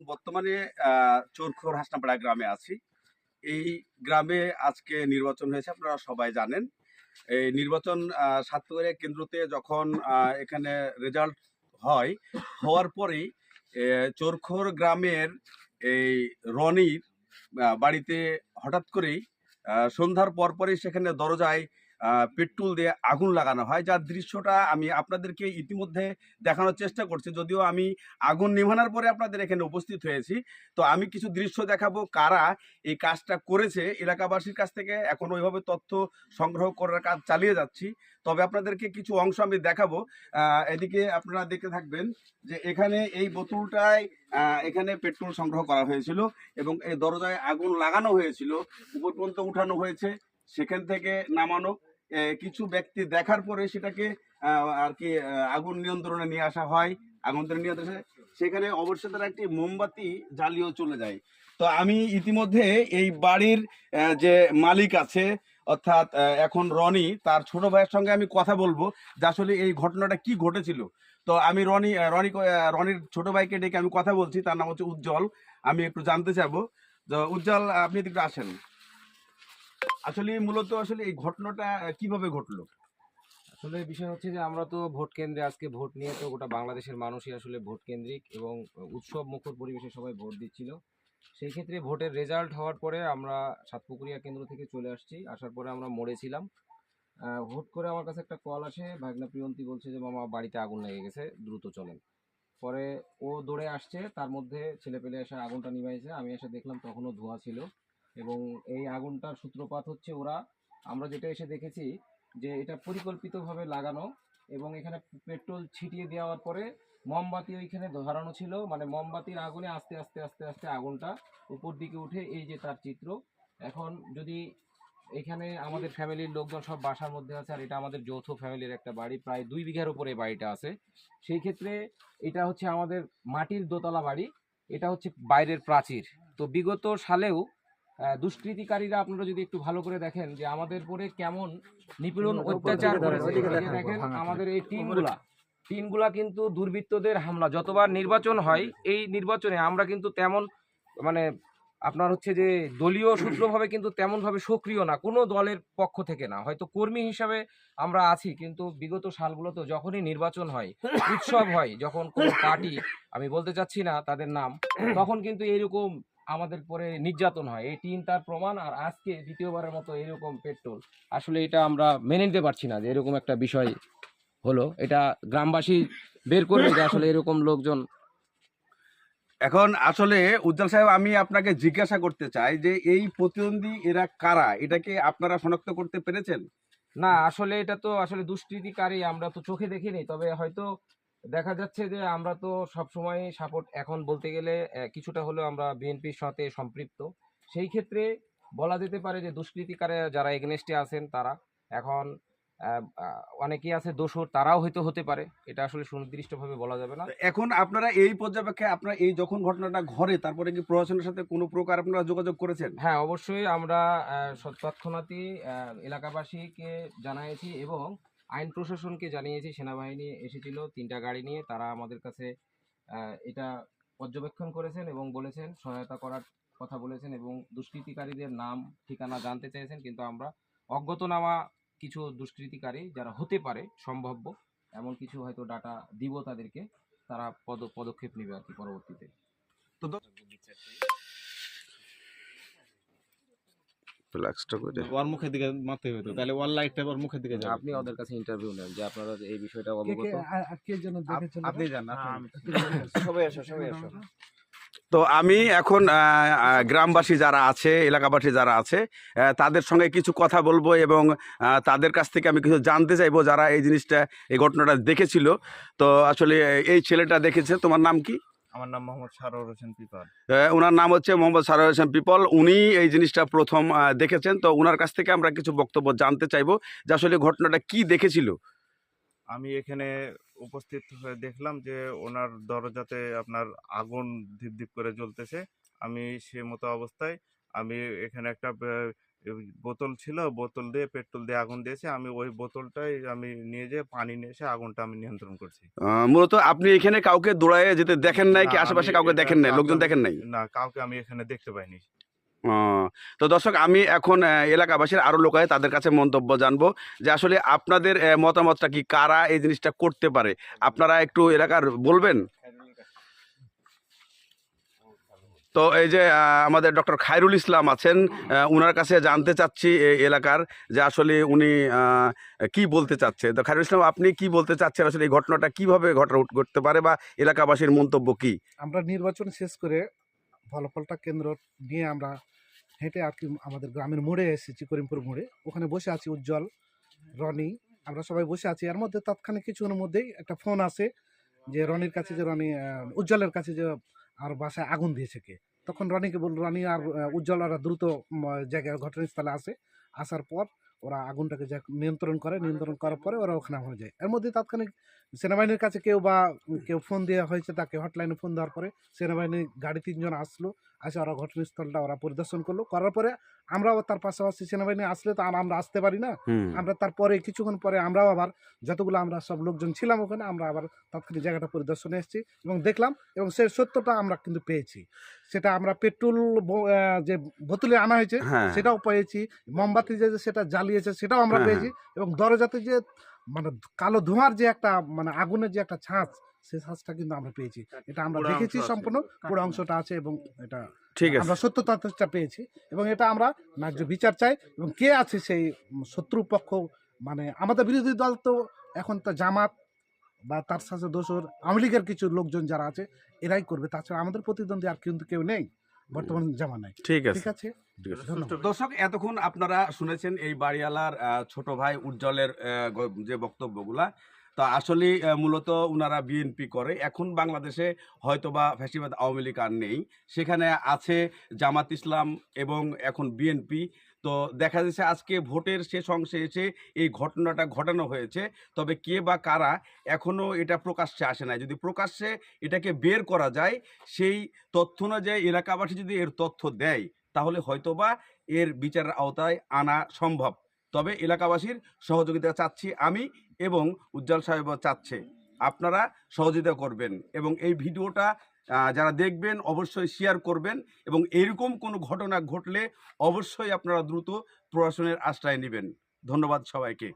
বর্তমানে চোরখোর হাসনাপাড়া গ্রামে আছি। এই গ্রামে আজকে নির্বাচন হয়েছে আপনারা সবাই জানেন। এই নির্বাচন আহ, সাতপুরে কেন্দ্রতে যখন এখানে রেজাল্ট হয় হওয়ার পরেই চোরখোর গ্রামের এই রনির বাড়িতে হঠাৎ করেই সন্ধ্যার পরপরই সেখানে দরজায় পেট্রোল দিয়ে আগুন লাগানো হয়। যার দৃশ্যটা আমি আপনাদেরকে ইতিমধ্যে দেখানোর চেষ্টা করছি। যদিও আমি আগুন নিভানোর পরে আপনাদের এখানে উপস্থিত হয়েছি। তো আমি কিছু দৃশ্য দেখাবো, কারা এই কাজটা করেছে। এলাকাবাসীর কাছ থেকে এখন ওইভাবে তথ্য সংগ্রহ করার কাজ চালিয়ে যাচ্ছি। তবে আপনাদেরকে কিছু অংশ আমি দেখাবো। এদিকে আপনারা দেখতে থাকবেন যে এখানে এই বোতলটায় এখানে পেট্রোল সংগ্রহ করা হয়েছিল এবং এই দরজায় আগুন লাগানো হয়েছিল। উপর পর্যন্ত উঠানো হয়েছে। সেখান থেকে নামানো কিছু ব্যক্তি দেখার পরে সেটাকে আর কি আগুন নিয়ন্ত্রণে নিয়ে আসা হয় আগুন নিয়ন্ত্রণে সেখানে অবশ্যই তারা একটি মোমবাতি জ্বালিয়েও চলে যায়। তো আমি ইতিমধ্যে এই বাড়ির যে মালিক আছে, অর্থাৎ এখন রনি, তার ছোট ভাইয়ের সঙ্গে আমি কথা বলব যে আসলে এই ঘটনাটা কি ঘটেছিল। তো আমি রনি রনি রনির ছোট ভাইকে ডেকে আমি কথা বলছি, তার নাম হচ্ছে উজ্জ্বল। আমি একটু জানতে চাবো উজ্জ্বল, আপনি একটু আসেন। আসলে মূলত আসলে এই ঘটনাটা কীভাবে ঘটলো? আসলে বিষয় হচ্ছে যে আমরা তো ভোট কেন্দ্রে আজকে ভোট নিয়ে তো গোটা বাংলাদেশের মানুষই আসলে ভোট কেন্দ্রিক এবং উৎসব মুখর পরিবেশে সবাই ভোট দিচ্ছিল। সেই ক্ষেত্রে ভোটের রেজাল্ট হওয়ার পরে আমরা সাতপুকুরিয়া কেন্দ্র থেকে চলে আসছি। আসার পরে আমরা মরেছিলাম ভোট করে আমার কাছে একটা কল আসে। ভাগনা প্রিয়ন্তী বলছে যে, মামা, বাড়িতে আগুন লেগে গেছে, দ্রুত চলেন। পরে ও দৌড়ে আসছে। তার মধ্যে ছেলে পেলে এসে আগুনটা নিভাইছে। আমি এসে দেখলাম তখনও ধোঁয়া ছিল। এবং এই আগুনটার সূত্রপাত হচ্ছে ওরা, আমরা যেটা এসে দেখেছি যে এটা পরিকল্পিতভাবে লাগানো এবং এখানে পেট্রোল ছিটিয়ে দেওয়ার পরে মোমবাতি ওইখানে ধরানো ছিল মানে মোমবাতির আগুনে আস্তে আস্তে আস্তে আস্তে আগুনটা উপর দিকে উঠে এই যে তার চিত্র। এখন যদি এখানে আমাদের ফ্যামিলির লোকজন সব বাসার মধ্যে আছে আর এটা আমাদের যৌথ ফ্যামিলির একটা বাড়ি, প্রায় দুই বিঘার উপরে বাড়িটা আছে। সেই ক্ষেত্রে এটা হচ্ছে আমাদের মাটির দোতলা বাড়ি, এটা হচ্ছে বাইরের প্রাচীর। তো বিগত সালেও দুষ্কৃতিকারীরা আপনারা যদি একটু ভালো করে দেখেন যে আমাদের পরে কেমন নিপীড়ন অত্যাচার করেছে। দেখেন আমাদের এই টিমগুলা টিমগুলা কিন্তু দুর্বৃত্তদের হামলা। যতবার নির্বাচন হয় এই নির্বাচনে আমরা কিন্তু তেমন মানে আপনার হচ্ছে যে দলীয় সূত্রভাবে কিন্তু তেমনভাবে সক্রিয় না কোনো দলের পক্ষ থেকে না। হয়তো কর্মী হিসাবে আমরা আছি কিন্তু বিগত সালগুলোতে যখনই নির্বাচন হয় উৎসব হয় যখন কোনো পার্টি আমি বলতে চাচ্ছি না তাদের নাম তখন কিন্তু এইরকম আমাদের পরে নির্যাতন হয়। এই টিন তার প্রমাণ আর আজকে দ্বিতীয়বারের মতো এরকম পেট্রোল। আসলে এটা আমরা মেনে নিতে পারছি না যে এরকম একটা বিষয় হলো। এটা গ্রামবাসী বের করবে যে আসলে এরকম লোকজন এখন আসলে উজ্জ্বল সাহেব আমি আপনাকে জিজ্ঞাসা করতে চাই যে এই প্রতিদ্বন্দ্বী এরা কারা? এটাকে আপনারা শনাক্ত করতে পেরেছেন? না আসলে এটা তো আসলে দুষ্কৃতিকারী আমরা তো চোখে দেখিনি। তবে হয়তো দেখা যাচ্ছে যে আমরা তো সব সময় সাপোর্ট এখন বলতে গেলে কিছুটা হলেও আমরা বিএনপির সাথে সম্পৃক্ত। সেই ক্ষেত্রে বলা যেতে পারে যে দুষ্কৃতিকারে যারা এগনেস্টে আছেন তারা এখন অনেকেই আছে দোষর তারাও হয়তো হতে পারে। এটা আসলে সুনির্দিষ্টভাবে বলা যাবে না। এখন আপনারা এই পর্যবেক্ষে আপনারা এই যখন ঘটনাটা ঘটে তারপরে কি প্রশাসনের সাথে কোনো প্রকার আপনারা যোগাযোগ করেছেন? হ্যাঁ অবশ্যই আমরা তৎক্ষণাৎই এলাকাবাসীকে জানিয়েছি এবং আইন প্রশাসনকে জানিয়েছি, সেনাবাহিনী এসেছিল, তিনটা গাড়ি নিয়ে। তারা আমাদের কাছে এটা পর্যবেক্ষণ করেছেন এবং বলেছেন, সহায়তা করার কথা বলেছেন এবং দুষ্কৃতিকারীদের নাম, ঠিকানা জানতে চেয়েছেন। কিন্তু আমরা অজ্ঞাতনামা কিছু দুষ্কৃতিকারী যারা হতে পারে, সম্ভাব্য, এমন কিছু হয়তো ডাটা দিব তাদেরকে, তারা পদ, পদক্ষেপ নেবে আর কি পরবর্তীতে। তো ফ্ল্যাক্সটা করে। ওর মুখের দিকে মারতে হবে তাহলে ওর লাইটটা ওর মুখের দিকে যাবে। আপনি ওদের কাছে ইন্টারভিউ নেন যে আপনারা এই বিষয়টা অবগত আপনি জান সবাই আসো সবাই আসো। তো আমি এখন গ্রামবাসী যারা আছে এলাকাবাসী যারা আছে আহ, তাদের সঙ্গে কিছু কথা বলব এবং তাদের কাছ থেকে আমি কিছু জানতে চাইব যারা এই জিনিসটা এই ঘটনাটা দেখেছিল। তো আসলে এই ছেলেটা দেখেছে। তোমার নাম কি? আমার নাম মোহাম্মদ সারোর হোসেন আহ, ওনার নাম হচ্ছে মোহাম্মদ সারোয়ার হোসেন পিপল। উনি এই জিনিসটা প্রথম দেখেছেন। তো ওনার কাছ থেকে আমরা কিছু বক্তব্য জানতে চাইব যে আসলে ঘটনাটা কি দেখেছিল? আমি এখানে উপস্থিত হয়ে দেখলাম যে ওনার দরজাতে আপনার আগুন ধিপ ধিপ করে জ্বলতেছে। আমি সে মতো অবস্থায় আমি এখানে একটা বোতল ছিল বোতল দিয়ে পেট্রোল দিয়ে আগুন দিয়েছে। আমি ওই বোতলটাই আমি নিয়ে যেয়ে পানি নিয়ে এসে আগুনটা আমি নিয়ন্ত্রণ করছি। মূলত আপনি এখানে কাউকে দৌড়ায় যেতে দেখেন নাই কি আশেপাশে কাউকে দেখেন নাই? লোকজন দেখেন নাই? না কাউকে আমি এখানে দেখতে পাইনি। তো দর্শক আমি এখন এলাকাবাসীর আরও লোক আছে তাদের কাছে মন্তব্য জানব যে আসলে আপনাদের মতামতটা কি কারা এই জিনিসটা করতে পারে? আপনারা একটু এলাকার বলবেন? তো এই যে আমাদের ডক্টর খায়রুল ইসলাম আছেন উনার কাছে জানতে চাচ্ছি এই এলাকার যে আসলে উনি কি বলতে চাচ্ছে। তো খায়রুল ইসলাম, আপনি কি বলতে চাচ্ছেন আসলে এই ঘটনাটা কীভাবে ঘটনা ঘটতে পারে বা এলাকাবাসীর মন্তব্য কি? আমরা নির্বাচন শেষ করে ফলাফলটা কেন্দ্র নিয়ে আমরা হেঁটে আর কি আমাদের গ্রামের মোড়ে এসেছি, করিমপুর মোড়ে। ওখানে বসে আছি উজ্জ্বল, রনি, আমরা সবাই বসে আছি। এর মধ্যে তৎক্ষণিক কিছুক্ষণের মধ্যেই একটা ফোন আসে যে রনির কাছে যে রনি উজ্জ্বলের কাছে যে আর বাসায় আগুন দিয়েছে কে? তখন রনিকে বলল, রনি আর উজ্জ্বল ওরা দ্রুত জায়গায় ঘটনাস্থলে আসে। আসার পর ওরা আগুনটাকে নিয়ন্ত্রণ করে, নিয়ন্ত্রণ করার পরে ওরা ওখানে হয়ে যায়। এর মধ্যে তাৎক্ষণিক সেনাবাহিনীর কাছে কেউ বা, কেউ ফোন দেওয়া হয়েছে তাকে হটলাইনে ফোন দেওয়ার পরে সেনাবাহিনী গাড়ি তিনজন আসলো। আসে ওরা ঘটনাস্থলটা ওরা পরিদর্শন করল। করার পরে আমরাও তার পাশাপাশি সেনাবাহিনী আসলে তো আর আমরা আসতে পারি না। আমরা তারপরে কিছুক্ষণ পরে আমরাও আবার যতগুলো আমরা সব লোকজন ছিলাম ওখানে আমরা আবার তাৎক্ষণিক জায়গাটা পরিদর্শনে এসেছি এবং দেখলাম এবং সেই সত্যটা আমরা কিন্তু পেয়েছি। সেটা আমরা পেট্রোল যে বোতলে আনা হয়েছে হ্যাঁ। সেটাও পেয়েছি। মোমবাতি যে সেটা জ্বালিয়েছে সেটাও আমরা হ্যাঁ, পেয়েছি এবং দরজাতে যে মানে কালো ধোঁয়ার যে একটা মানে আগুনের যে একটা ছাঁচ সেই ছাঁচটা কিন্তু আমরা পেয়েছি। এটা আমরা দেখেছি সম্পূর্ণ পুরো অংশটা আছে এবং এটা ঠিক আছে। আমরা সত্য তথ্যটা পেয়েছি এবং এটা আমরা ন্যায্য বিচার চাই এবং কে আছে সেই উম, শত্রু পক্ষ মানে আমাদের বিরোধী দল তো এখন তো জামাত বা তার সাথে দোসর আওয়ামী লীগের কিছু লোকজন যারা আছে এরাই করবে। তাছাড়া আমাদের প্রতিদ্বন্দ্বী আর কিন্তু কেউ নেই। বর্তমান জামানায়। ঠিক আছে। ঠিক আছে? দর্শক এতক্ষণ আপনারা শুনেছেন এই বাড়িওয়ালার ছোট ভাই উজ্জ্বলের যে বক্তব্যগুলা। তা আসলে মূলত ওনারা বিএনপি করে। এখন বাংলাদেশে হয়তোবা ফ্যাসিবাদ আওয়ামী লীগ আর নেই। সেখানে আছে জামাত ইসলাম এবং এখন বিএনপি তো দেখা যাচ্ছে আজকে ভোটের শেষ অংশে এসে এই ঘটনাটা ঘটানো হয়েছে। তবে কে বা কারা এখনও এটা প্রকাশ্যে আসে নাই। যদি প্রকাশ্যে এটাকে বের করা যায়, সেই তথ্য অনুযায়ী এলাকাবাসী যদি এর তথ্য দেয়, তাহলে হয়তোবা এর বিচারের আওতায় আনা সম্ভব। তবে এলাকাবাসীর সহযোগিতা চাচ্ছি আমি এবং উজ্জ্বল সাহেব চাচ্ছে। আপনারা সহযোগিতা করবেন এবং এই ভিডিওটা যারা দেখবেন অবশ্যই শেয়ার করবেন এবং এরকম কোনো ঘটনা ঘটলে অবশ্যই আপনারা দ্রুত প্রশাসনের আশ্রয় নেবেন। ধন্যবাদ সবাইকে।